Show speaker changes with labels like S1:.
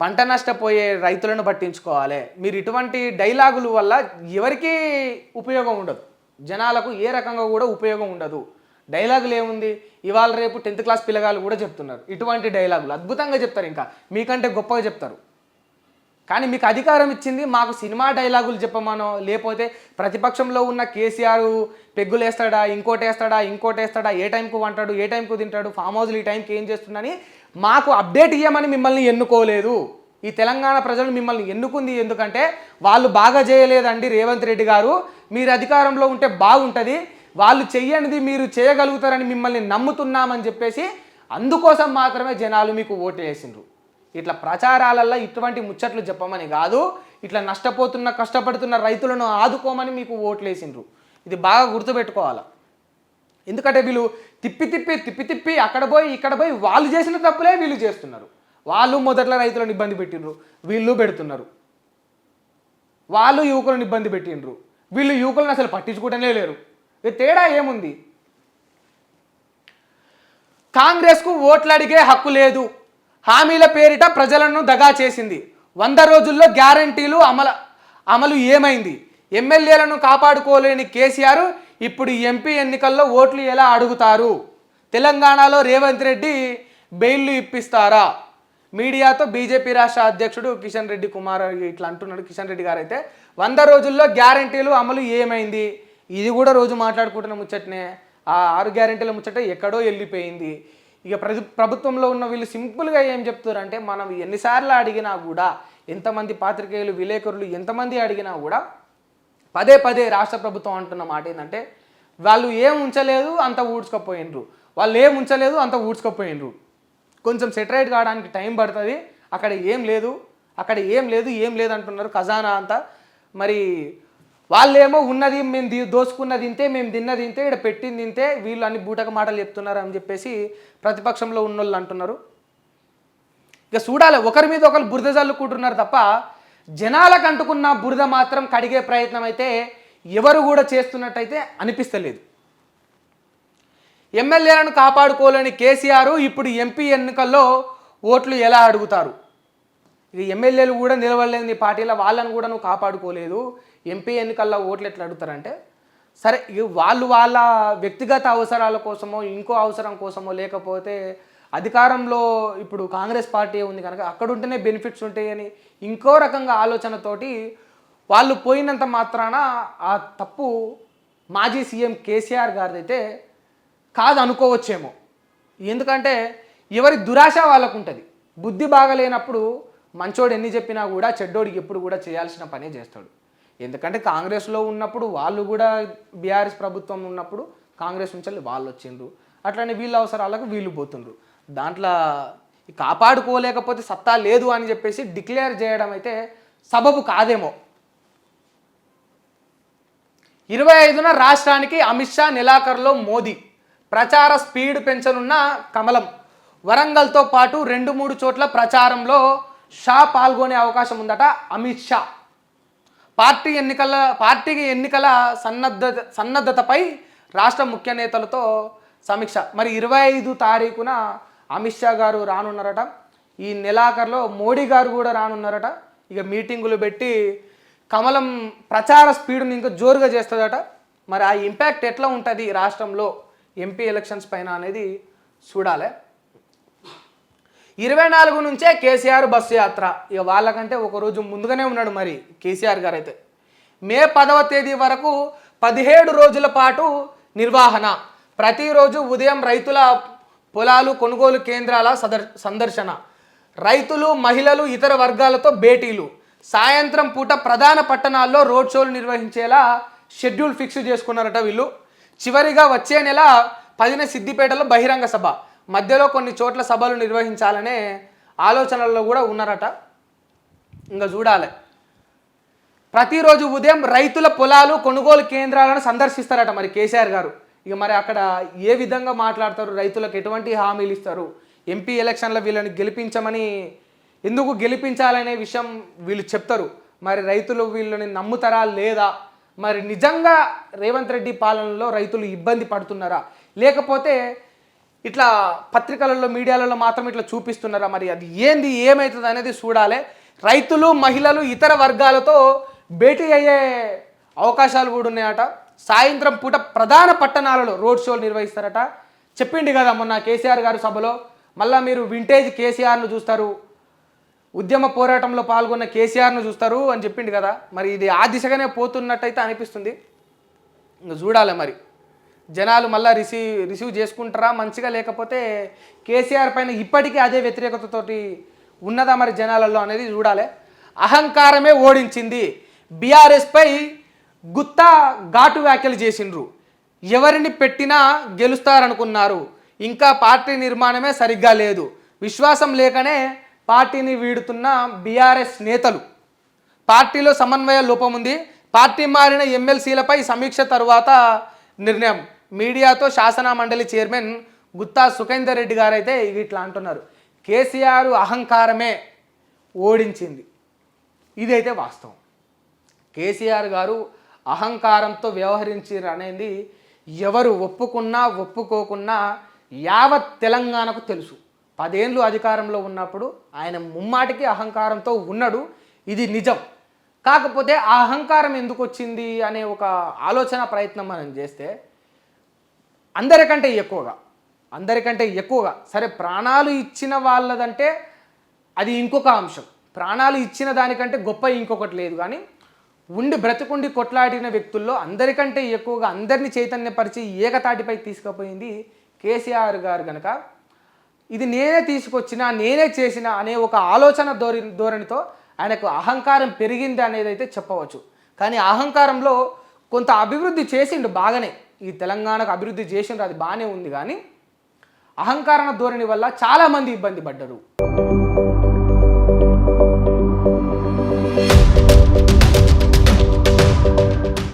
S1: పంట నష్టపోయే రైతులను పట్టించుకోవాలి. మీరు ఇటువంటి డైలాగుల వల్ల ఎవరికీ ఉపయోగం ఉండదు. జనాలకు ఏ రకంగా కూడా ఉపయోగం ఉండదు. డైలాగులు ఏముంది? ఇవాళ రేపు టెన్త్ క్లాస్ పిల్లగాళ్ళు కూడా చెప్తున్నారు. ఇటువంటి డైలాగులు అద్భుతంగా చెప్తారు ఇంకా. మీకంటే గొప్పగా చెప్తారు. కానీ మీకు అధికారం ఇచ్చింది మాకు సినిమా డైలాగులు చెప్పమనో లేకపోతే ప్రతిపక్షంలో ఉన్న కేసీఆర్ పెగ్గులు వేస్తాడా ఇంకోటి వేస్తాడా ఇంకోటి వేస్తాడా ఏ టైంకు వంటాడు ఏ టైంకు తింటాడు ఫామ్ హౌస్లు ఈ టైంకి ఏం చేస్తుందని మాకు అప్డేట్ ఇవ్వమని మిమ్మల్ని ఎన్నుకోలేదు. ఈ తెలంగాణ ప్రజలు మిమ్మల్ని ఎన్నుకుంది ఎందుకంటే వాళ్ళు బాగా చేయలేదండి రేవంత్ రెడ్డి గారు. మీరు అధికారంలో ఉంటే బాగుంటుంది. వాళ్ళు చెయ్యనిది మీరు చేయగలుగుతారని మిమ్మల్ని నమ్ముతున్నామని చెప్పేసి అందుకోసం మాత్రమే జనాలు మీకు ఓటు వేసిండ్రు. ఇట్లా ప్రచారాలల్లో ఇటువంటి ముచ్చట్లు చెప్పమని కాదు ఇట్లా నష్టపోతున్న కష్టపడుతున్న రైతులను ఆదుకోమని మీకు ఓట్లు వేసిండ్రు ఇది బాగా గుర్తుపెట్టుకోవాలి? ఎందుకంటే వీళ్ళు తిప్పి తిప్పి తిప్పి తిప్పి అక్కడ పోయి ఇక్కడ పోయి వాళ్ళు చేసిన తప్పులే వీళ్ళు చేస్తున్నారు. వాళ్ళు మొదట్లో రైతులను ఇబ్బంది పెట్టిండ్రు వీళ్ళు పెడుతున్నారు. వాళ్ళు యువకులను ఇబ్బంది పెట్టిండ్రు వీళ్ళు యువకులను అసలు పట్టించుకోవటమే లేరు. ఇది తేడా ఏముంది? కాంగ్రెస్కు ఓట్లు అడిగే హక్కు లేదు. హామీల పేరిట ప్రజలను దగా చేసింది. వంద రోజుల్లో గ్యారంటీలు అమలు అమలు ఏమైంది? ఎమ్మెల్యేలను కాపాడుకోలేని కేసీఆర్ ఇప్పుడు ఎంపీ ఎన్నికల్లో ఓట్లు ఎలా అడుగుతారు? తెలంగాణలో రేవంత్ రెడ్డి బెయిల్లు ఇప్పిస్తారా? మీడియాతో బీజేపీ రాష్ట్ర అధ్యక్షుడు కిషన్ రెడ్డి కుమార్ ఇట్లా అంటున్నాడు. కిషన్ రెడ్డి గారు అయితే వంద రోజుల్లో గ్యారంటీలు అమలు ఏమైంది? ఇది కూడా రోజు మాట్లాడుకుంటున్న ముచ్చటనే. ఆ ఆరు గ్యారెంటీల ముచ్చట ఎక్కడో వెళ్ళిపోయింది. ఇక ప్రభు ప్రభుత్వంలో ఉన్న వీళ్ళు సింపుల్గా ఏం చెప్తారంటే మనం ఎన్నిసార్లు అడిగినా కూడా ఎంతమంది పాత్రికేయులు విలేకరులు ఎంతమంది అడిగినా కూడా పదే పదే రాష్ట్ర ప్రభుత్వం అంటున్న మాట ఏంటంటే వాళ్ళు ఏం ఉంచలేదు అంత ఊడ్చుకపోయినరు. వాళ్ళు ఏం ఉంచలేదు అంత ఊడ్చుకపోయినరు. కొంచెం సెటరైట్ కావడానికి టైం పడుతుంది. అక్కడ ఏం లేదు. అక్కడ ఏం లేదు ఏం లేదు అంటున్నారు ఖజానా అంతా. మరి వాళ్ళేమో ఉన్నది మేము ది- దోసుకున్నది మేము తిన్నది తింటే ఇక్కడ పెట్టింది తింటే వీళ్ళు అన్ని బూటక మాటలు చెప్తున్నారు అని చెప్పేసి ప్రతిపక్షంలో ఉన్నోళ్ళు అంటున్నారు. ఇక చూడాలి ఒకరి మీద ఒకరు బురద చల్లుకుంటున్నారు తప్ప జనాలకు అంటుకున్న బురద మాత్రం కడిగే ప్రయత్నం అయితే ఎవరు కూడా చేస్తున్నట్టయితే అనిపిస్తలేదు. ఎమ్మెల్యేలను కాపాడుకోలేని కేసీఆర్ ఇప్పుడు ఎంపీ ఎన్నికల్లో ఓట్లు ఎలా అడుగుతారు? ఇక ఎమ్మెల్యేలు కూడా నిలవలేని పార్టీల వాళ్ళని కూడా నువ్వు కాపాడుకోలేదు. ఎంపీ ఎన్నికల్లో ఓట్లు ఎట్లా అడుగుతారంటే సరే వాళ్ళు వాళ్ళ వ్యక్తిగత అవసరాల కోసమో ఇంకో అవసరం కోసమో లేకపోతే అధికారంలో ఇప్పుడు కాంగ్రెస్ పార్టీ ఉంది కనుక అక్కడ ఉంటేనే బెనిఫిట్స్ ఉంటాయని ఇంకో రకంగా ఆలోచనతోటి వాళ్ళు పోయినంత మాత్రాన ఆ తప్పు మాజీ సీఎం కేసీఆర్ గారిదైతే కాదు అనుకోవచ్చేమో ఎందుకంటే ఎవరి దురాశ వాళ్ళకు ఉంటుంది బుద్ధి బాగలేనప్పుడు మంచోడు ఎన్ని చెప్పినా కూడా చెడ్డోడికి ఎప్పుడు కూడా చేయాల్సిన పనే చేస్తాడు. ఎందుకంటే కాంగ్రెస్లో ఉన్నప్పుడు వాళ్ళు కూడా బీఆర్ఎస్ ప్రభుత్వం ఉన్నప్పుడు కాంగ్రెస్ నుంచి వాళ్ళు వచ్చిండ్రు. అట్లనే వీళ్ళ అవసరాలకు వీళ్ళు పోతుండ్రు. దాంట్లో కాపాడుకోలేకపోతే సత్తా లేదు అని చెప్పేసి డిక్లేర్ చేయడం అయితే సబబు కాదేమో. ఇరవై ఐదున రాష్ట్రానికి అమిత్ షా నెలాఖరులో మోదీ. ప్రచార స్పీడ్ పెంచనున్న కమలం. వరంగల్తో పాటు రెండు మూడు చోట్ల ప్రచారంలో షా పాల్గొనే అవకాశం ఉందట అమిత్ షా. పార్టీ ఎన్నికల పార్టీకి ఎన్నికల సన్నద్ధత సన్నద్ధతపై రాష్ట్ర ముఖ్య నేతలతో సమీక్ష. మరి ఇరవై ఐదు తారీఖున అమిత్ షా గారు రానున్నారట. ఈ నెలాఖరులో మోడీ గారు కూడా రానున్నారట. ఇక మీటింగులు పెట్టి కమలం ప్రచార స్పీడ్ని ఇంకా జోరుగా చేస్తుందట. మరి ఆ ఇంపాక్ట్ ఎట్లా ఉంటుంది రాష్ట్రంలో ఎంపీ ఎలక్షన్స్ పైన అనేది చూడాలి. ఇరవై నాలుగు నుంచే కేసీఆర్ బస్సు యాత్ర. ఇక వాళ్ళకంటే ఒకరోజు ముందుగానే ఉన్నాడు మరి కేసీఆర్ గారు అయితే మే పదవ తేదీ వరకు పదిహేడు రోజుల పాటు నిర్వహణ. ప్రతిరోజు ఉదయం రైతుల పొలాలు కొనుగోలు కేంద్రాల సదర్ సందర్శన. రైతులు మహిళలు ఇతర వర్గాలతో భేటీలు. సాయంత్రం పూట ప్రధాన పట్టణాల్లో రోడ్ షోలు నిర్వహించేలా షెడ్యూల్ ఫిక్స్ చేసుకున్నారట వీళ్ళు. చివరిగా వచ్చే నెల పదిన సిద్దిపేటలో బహిరంగ సభ. మధ్యలో కొన్ని చోట్ల సభలు నిర్వహించాలనే ఆలోచనల్లో కూడా ఉన్నారట. ఇంకా చూడాలి. ప్రతిరోజు ఉదయం రైతుల పొలాలు కొనుగోలు కేంద్రాలను సందర్శిస్తారట మరి కేసీఆర్ గారు. ఇక మరి అక్కడ ఏ విధంగా మాట్లాడతారు? రైతులకు ఎటువంటి హామీలు ఇస్తారు? ఎంపీ ఎలక్షన్లో వీళ్ళని గెలిపించమని ఎందుకు గెలిపించాలనే విషయం వీళ్ళు చెప్తారు. మరి రైతులు వీళ్ళని నమ్ముతారా లేదా? మరి నిజంగా రేవంత్ రెడ్డి పాలనలో రైతులు ఇబ్బంది పడుతున్నారా? లేకపోతే ఇట్లా పత్రికలలో మీడియాలలో మాత్రం ఇట్లా చూపిస్తున్నారా మరి? అది ఏంది ఏమవుతుంది అనేది చూడాలి. రైతులు మహిళలు ఇతర వర్గాలతో భేటీ అయ్యే అవకాశాలు కూడా ఉన్నాయట. సాయంత్రం పూట ప్రధాన పట్టణాలలో రోడ్ షోలు నిర్వహిస్తారట. చెప్పిండి కదా మొన్న కేసీఆర్ గారు సభలో మళ్ళీ మీరు వింటేజ్ కేసీఆర్ను చూస్తారు ఉద్యమ పోరాటంలో పాల్గొన్న కేసీఆర్ను చూస్తారు అని చెప్పిండు కదా. మరి ఇది ఆ దిశగానే పోతున్నట్టయితే అనిపిస్తుంది. ఇంక చూడాలి మరి. జనాలు మళ్ళీ రిసీవ్ రిసీవ్ చేసుకుంటారా? మంచిగా లేకపోతే కేసీఆర్ పైన ఇప్పటికీ అదే వ్యతిరేకతతోటి ఉన్నదా మరి జనాలలో అనేది చూడాలి. అహంకారమే ఓడించింది. బీఆర్ఎస్పై గుత్తా ఘాటు వ్యాఖ్యలు చేసిండ్రు. ఎవరిని పెట్టినా గెలుస్తారనుకున్నారు. ఇంకా పార్టీ నిర్మాణమే సరిగ్గా లేదు. విశ్వాసం లేకనే పార్టీని వీడుతున్న బీఆర్ఎస్ నేతలు. పార్టీలో సమన్వయ లోపం ఉంది. పార్టీ మారిన ఎమ్మెల్సీలపై సమీక్ష తరువాత నిర్ణయం. మీడియాతో శాసన మండలి చైర్మన్ గుత్తా సుఖేందర్ రెడ్డి గారు అయితే ఇట్లా అంటున్నారు. కేసీఆర్ అహంకారమే ఓడించింది. ఇదైతే వాస్తవం. కేసీఆర్ గారు అహంకారంతో వ్యవహరించారు అనేది ఎవరు ఒప్పుకున్నా ఒప్పుకోకున్నా యావత్ తెలంగాణకు తెలుసు. పదేళ్ళు అధికారంలో ఉన్నప్పుడు ఆయన ముమ్మాటికి అహంకారంతో ఉన్నాడు. ఇది నిజం. కాకపోతే ఆ అహంకారం ఎందుకు వచ్చింది అనే ఒక ఆలోచన ప్రయత్నం మనం చేస్తే అందరికంటే ఎక్కువగా అందరికంటే ఎక్కువగా. సరే ప్రాణాలు ఇచ్చిన వాళ్ళదంటే అది ఇంకొక అంశం. ప్రాణాలు ఇచ్చిన దానికంటే గొప్ప ఇంకొకటి లేదు కానీ ఉండి బ్రతుకుండి కొట్లాడిన వ్యక్తుల్లో అందరికంటే ఎక్కువగా అందరినీ చైతన్యపరిచి ఏకతాటిపై తీసుకుపోయింది కేసీఆర్ గారు కనుక ఇది నేనే తీసుకొచ్చిన నేనే చేసిన అనే ఒక ఆలోచన ధోరణి ధోరణితో ఆయనకు అహంకారం పెరిగింది అనేది అయితే చెప్పవచ్చు. కానీ అహంకారంలో కొంత అభివృద్ధి చేసిండు బాగానే. ఈ తెలంగాణకు అభివృద్ధి చేసినారు అది బాగానే ఉంది కానీ అహంకారణ ధోరణి వల్ల చాలామంది ఇబ్బంది పడ్డారు.